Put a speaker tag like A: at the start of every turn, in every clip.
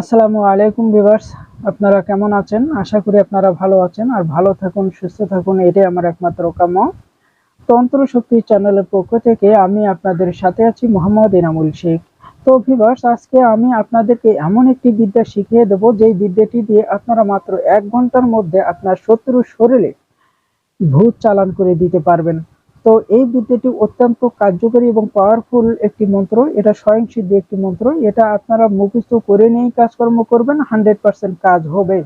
A: আসসালামু আলাইকুম ভিউয়ার্স। আপনারা কেমন আছেন? আশা করি আপনারা ভালো আছেন আর ভালো থাকুন, সুস্থ থাকুন। এটাই আমার একমাত্র কাম্য। তন্ত্র শক্তি চ্যানেলের পক্ষ থেকে আমি আপনাদের সাথে আছি মোহাম্মদ এনামুল শেখ। তো ভিউয়ার্স, আজকে আমি আপনাদেরকে এমন একটি বিদ্যা শিখিয়ে দেব, যেই বিদ্যাটি দিয়ে আপনারা মাত্র এক ঘণ্টার মধ্যে আপনার শত্রু শরীরে ভূত চালান করে দিতে পারবেন। তো এই বিদ্যাটি অত্যন্ত কার্যকরী এবং পাওয়ারফুল একটি মন্ত্র। এটা স্বয়ংসিদ্ধ একটি মন্ত্র। এটা আপনারা মুখস্থ করে নিয়েই কাজকর্ম করবেন হান্ড্রেড পার্সেন্ট কাজ হবে।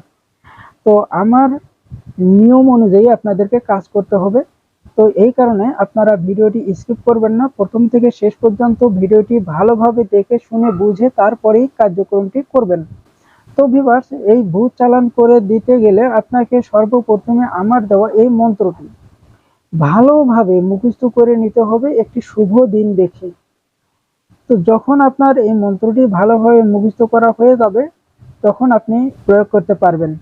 A: তো আমার নিয়ম অনুযায়ী আপনাদেরকে কাজ করতে হবে। তো এই কারণে আপনারা ভিডিওটি স্কিপ করবেন না। প্রথম থেকে শেষ পর্যন্ত ভিডিওটি ভালোভাবে দেখে, শুনে, বুঝে তারপরেই কার্যক্রমটি করবেন। তো ভিভার্স এই ভূত চালান করে দিতে গেলে আপনাকে সর্বপ্রথমে আমার দেওয়া এই মন্ত্রটি। ভালোভাবে মুখস্থ করে নিতে হবে একটি শুভ দিন দেখে। তো যখন আপনার এই মন্ত্রটি ভালোভাবে মুখস্থ করা হয়ে যাবে, তখন আপনি প্রয়োগ করতে পারবেন।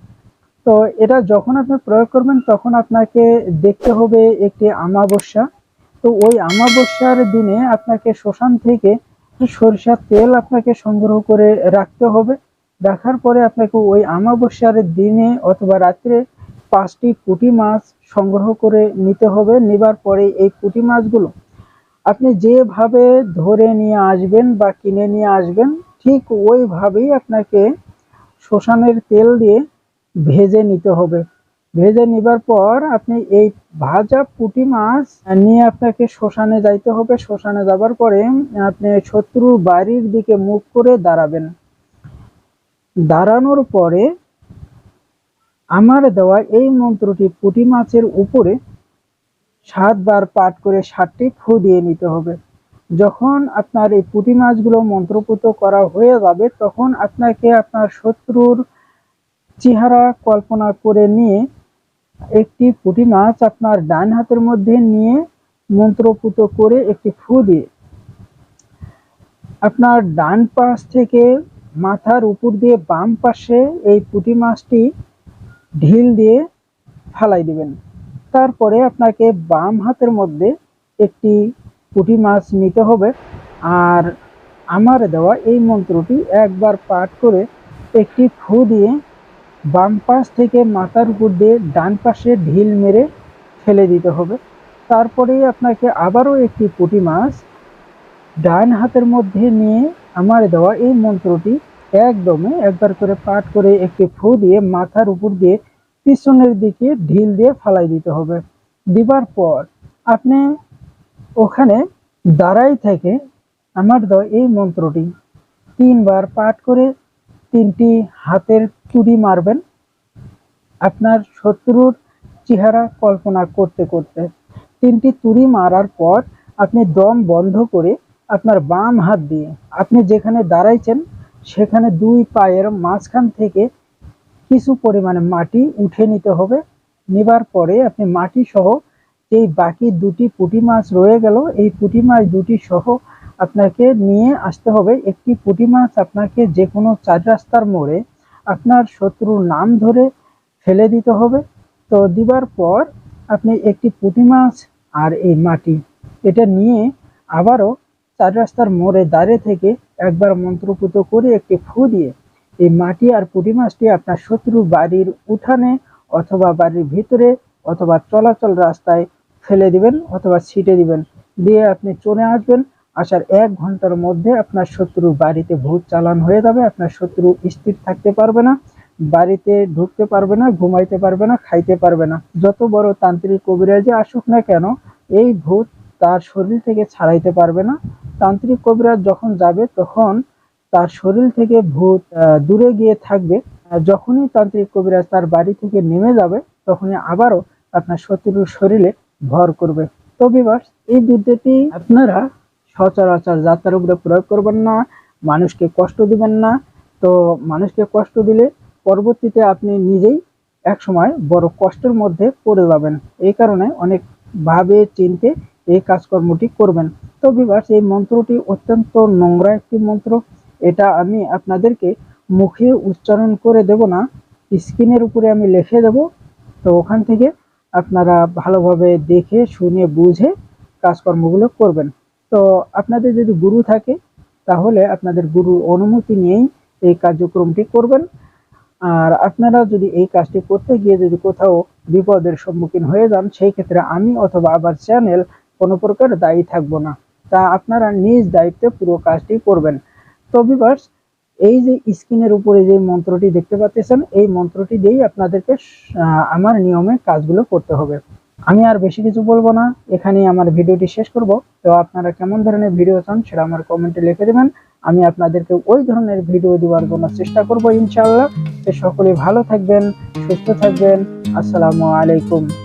A: তো এটা যখন আপনি প্রয়োগ করবেন, তখন আপনাকে দেখতে হবে একটি আমাবস্যা। তো ওই আমাবস্যার দিনে আপনাকে শ্মশান থেকে সরিষার তেল আপনাকে সংগ্রহ করে রাখতে হবে। রাখার পরে আপনাকে ওই আমাবস্যার দিনে অথবা রাত্রে পাঁচটি পুঁটি মাছ সংগ্রহ করে নিতে হবে। নেবার পরে এই পুঁটি মাছগুলো আপনি যেভাবে ধরে নিয়ে আসবেন বা কিনে নিয়ে আসবেন, ঠিক ওইভাবেই আপনাকে শ্মশানের তেল দিয়ে ভেজে নিতে হবে। ভেজে নিবার পর আপনি এই ভাজা পুঁটি মাছ নিয়ে আপনাকে শ্মশানে যাইতে হবে। শ্মশানে যাবার পরে আপনি শত্রুর বাড়ির দিকে মুখ করে দাঁড়াবেন। দাঁড়ানোর পরে আমার দেওয়া এই মন্ত্রটি পুঁটি মাছের উপরে সাতবার পাঠ করে সাতটি ফু দিয়ে নিতে হবে। যখন আপনার এই পুঁটি মাছগুলো মন্ত্রপুত করা হয়ে যাবে, তখন আপনাকে আপনার শত্রুর চেহারা কল্পনা করে নিয়ে একটি পুঁটি মাছ আপনার ডান হাতের মধ্যে নিয়ে মন্ত্রপুত করে একটি ফু দিয়ে, আপনার ডান পাশ থেকে মাথার উপর দিয়ে বাম পাশে এই পুঁটি মাছটি ঢিল দিয়ে ফালাই দিবেন। তারপরে আপনাকে বাম হাতের মধ্যে একটি পুঁটি মাছ নিতে হবে। আর আমার দেওয়া এই মন্ত্রটি একবার পাঠ করে একটি ফু দিয়ে বাম পাশ থেকে মাথার উপর দিয়ে ডান পাশে ঢিল মেরে ফেলে দিতে হবে। তারপরেই আপনাকে আবারও একটি পুঁটি মাছ ডান হাতের মধ্যে নিয়ে আমার দেওয়া এই মন্ত্রটি একদমে একবার করে পাঠ করে একটি ফু দিয়ে মাথার উপর দিয়ে পিছনের দিকে ঢিল দিয়ে ফালাই দিতে হবে। দিবার পর আপনি ওখানে দাঁড়াই থেকে আমার দেওয়া এই মন্ত্রটি, তিনবার পাঠ করে তিনটি হাতের চুরি মারবেন। আপনার শত্রুর চেহারা কল্পনা করতে করতে তিনটি তুড়ি মারার পর আপনি দম বন্ধ করে আপনার বাম হাত দিয়ে আপনি যেখানে দাঁড়াইছেন সেখানে দুই পায়ের মাঝখান থেকে কিছু পরিমাণে মাটি উঠে নিতে হবে। নেবার পরে আপনি মাটি সহ যেই বাকি দুটি পুঁটি মাছ রয়ে গেল, এই পুঁটি মাছ দুটি সহ আপনাকে নিয়ে আসতে হবে। একটি পুঁটি মাছ আপনাকে যে কোনো চার রাস্তার মোড়ে আপনার শত্রুর নাম ধরে ফেলে দিতে হবে। তো দিবার পর আপনি একটি পুঁটি মাছ আর এই মাটি এটা নিয়ে আবারও চার রাস্তার মোড়ে দাঁড়িয়ে থেকে একবার মন্ত্রপুত করে একটি ফু দিয়ে, এই মাটি আর পুঁটি মাছটি আপনার শত্রু বাড়ির উঠানে অথবা বাড়ির ভিতরে অথবা চলাচল রাস্তায় ফেলে দিবেন অথবা ছিটে দিবেন। দিয়ে আপনি চলে আসবেন। আসার এক ঘণ্টার মধ্যে আপনার শত্রু বাড়িতে ভূত চালান হয়ে যাবে। আপনার শত্রু স্থির থাকতে পারবে না, বাড়িতে ঢুকতে পারবে না, ঘুমাইতে পারবে না, খাইতে পারবে না। যত বড় তান্ত্রিক কবিরাজে আসুক না কেন, এই ভূত তার শরীর থেকে ছাড়াইতে পারবে না। তান্ত্রিক কবিরাজ যখন যাবে, তখন তার শরীর থেকে ভূত দূরে গিয়ে থাকবে। যখনই তান্ত্রিক কবিরাজ তার বাড়ি থেকে নেমে যাবে, তখনই আবারও আপনার শত্রুর শরীরে ভর করবে। তো বিবাস এই বিদ্যাটি আপনারা সচরাচর যাত্রার উপরে প্রয়োগ করবেন না, মানুষকে কষ্ট দিবেন না। তো মানুষকে কষ্ট দিলে পরবর্তীতে আপনি নিজেই এক সময় বড় কষ্টের মধ্যে পড়ে যাবেন। এই কারণে অনেক ভাবে, চিনতে এই কাজকর্মটি করবেন। তো বিবাস এই মন্ত্রটি অত্যন্ত নোংরা একটি মন্ত্র। এটা আমি আপনাদেরকে মুখে উচ্চারণ করে দেব না, স্ক্রিনের উপরে আমি লিখে দেব। তো ওখান থেকে আপনারা ভালোভাবে দেখে, শুনে, বুঝে কাজকর্মগুলো করবেন। তো আপনাদের যদি গুরু থাকে, তাহলে আপনাদের গুরুর অনুমতি নিয়েই এই কার্যক্রমটি করবেন। আর আপনারা যদি এই কাজটি করতে গিয়ে যদি কোথাও বিপদের সম্মুখীন হয়ে যান, সেই ক্ষেত্রে আমি অথবা আবার চ্যানেল কোনো প্রকার দায়ী থাকব না। তা আপনারা নিজ দায়িত্বে পুরো কাজটি করবেন। তো ভিউয়ার্স এই যে স্ক্রিনের উপরে যে মন্ত্রটি দেখতে পাচ্ছেন, এই মন্ত্রটি দিয়েই আপনাদেরকে আমার নিয়মে কাজগুলো করতে হবে। আমি আর বেশি কিছু বলব না। এখানেই আমার ভিডিওটি শেষ করব। তো আপনারা কেমন ধরনের ভিডিও চান সেটা আমার কমেন্টে লিখে দেবেন। আমি আপনাদেরকে ওই ধরনের ভিডিও দেওয়ার জন্য চেষ্টা করব ইনশাআল্লাহ। সকলে ভালো থাকবেন, সুস্থ থাকবেন। আসসালামু আলাইকুম।